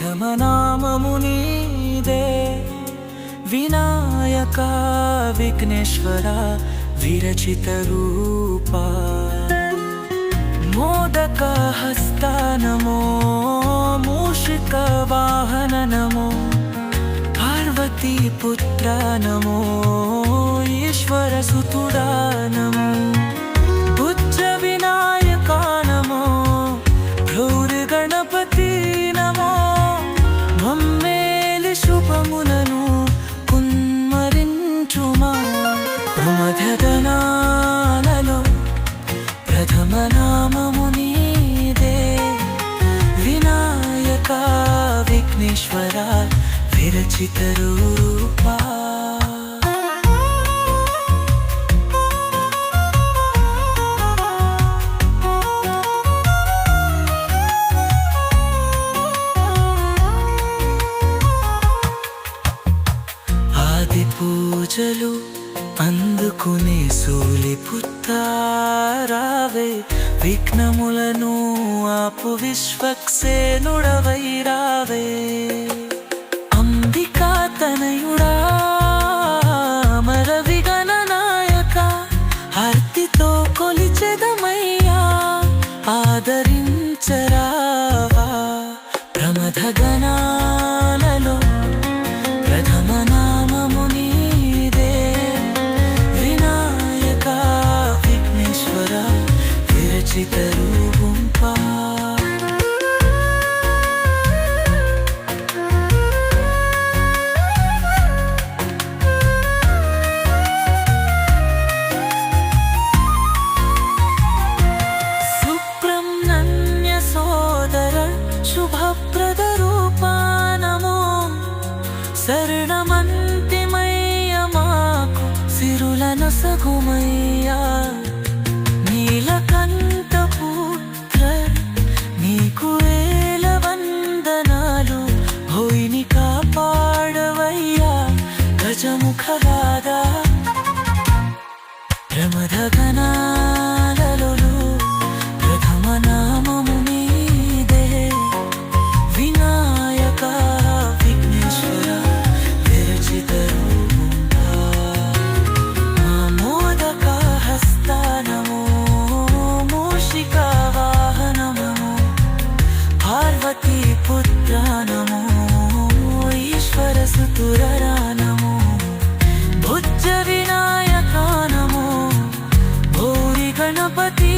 ప్రథమ నామము నీదే వినాయక విఘ్నేశ్వర విరచిత రూప మోదక హస్త నమో మూషిక వాహన నమో పార్వతీ పుత్ర నమో ఈశ్వర సుతుడా విశ్వేశ్వర విరచిత రూపా. ఆది పూజలు అందుకునే సూలి పుత్తారావే విఘ్నములను మాపు విశ్వక్సేనుడవైరావే. అంబికా తనయుడా అమర విగణ నాయక హర్తితో కొలిచెదమయ్యా ఆదరి సిరులను సగుమయ్యా నీలకంఠ పుత్ర నీకు వేల వందనాలు భోయిని కాపా ಗಣಪತಿ